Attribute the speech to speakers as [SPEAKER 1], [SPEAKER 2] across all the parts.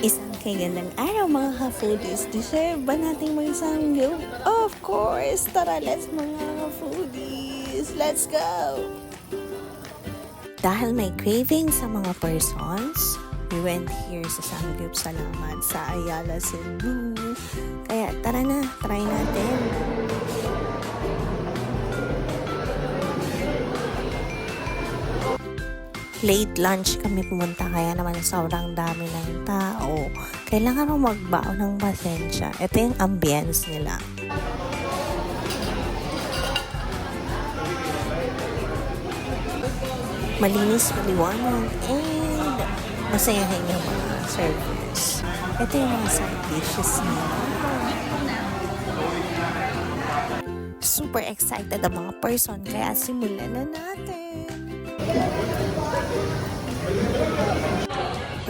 [SPEAKER 1] Isang kagandang araw mga ka-foodies. Deserve ba nating magsanggol? Of course! Tara, let's mga ka-foodies! Let's go! Dahil may craving sa mga persons, we went here sa Sanggip Salamat sa Ayala, Cebu. Kaya tara na, try natin. Late lunch kami pumunta kaya naman sobrang dami ng tao. Kailangan mo magbao ng pasensya. Ito yung ambience nila. Malinis, maliwanag, and masayahin yung mga servers. Ito yung mga side dishes nila. Super excited ang mga person kaya simulan na natin.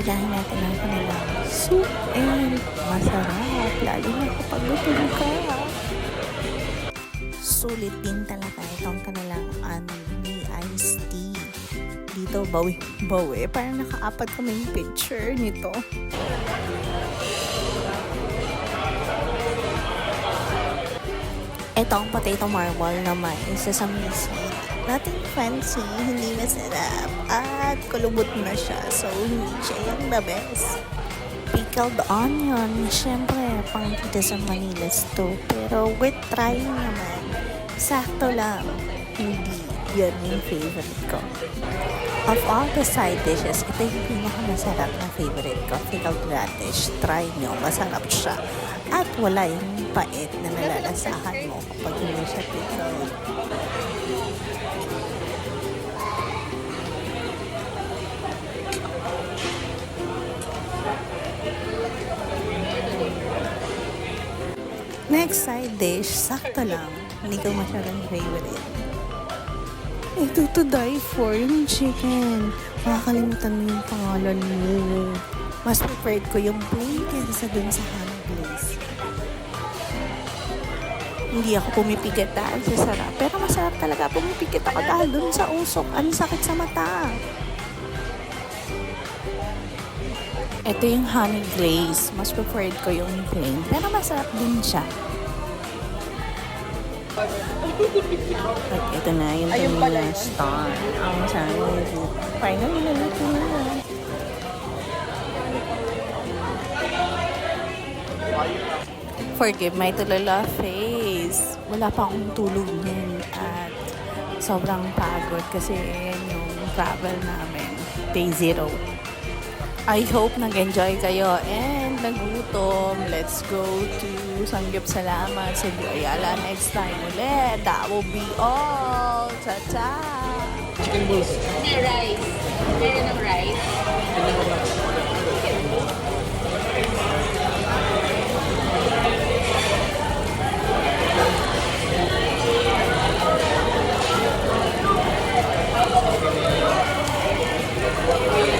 [SPEAKER 1] Udahin natin ang kanilang soup and masarap. Lalo na kapag gutom ka. Sulit din talaga itong kanilang unmi iced tea. Dito, bawi, bawi. Parang nakaapat kaming picture nito. Ito ang potato marble na may sesame seed. Nothing fancy, hindi masarap, at kulubot na siya. So, hindi siya yung the best. Pickled onion, syempre, pang dito sa Manilas to. Pero with trying naman, sakto lang. Hindi yun yung favorite ko. Of all the side dishes, ito yung pinakamasarap na favorite ko. Pickled radish. Try nyo, masarap siya. At wala yung pait na nalalasahan mo kapag Next side dish, sakto lang. Hindi ko masyadong favorite. Ito to die for, yung chicken. Makakalimutan mo yung pangalan mo. Mas preferred ko yung plain kaysa dun sa honey glaze. Hindi ako pumipigit dahil sa sarap. Pero masarap talaga pumipigit ako dahil dun sa usok. Ang sakit sa mata. Ito yung honey glaze. Mas preferred ko yung plain. Pero masarap din siya. At ito na yung
[SPEAKER 2] yun.
[SPEAKER 1] Star. Ang dito. Finally, naluto na. Forgive my tulala face. Wala pa akong tulog nun. At sobrang pagod kasi yan yung travel namin. Day zero. I hope nag-enjoy kayo and nagutom. Let's go to Sangyup Salamat, Cebu Ayala next time ulit. That will be all. Ta-ta!
[SPEAKER 2] Chicken balls.
[SPEAKER 3] May rice. Meron ng rice. Chicken balls. Thank you.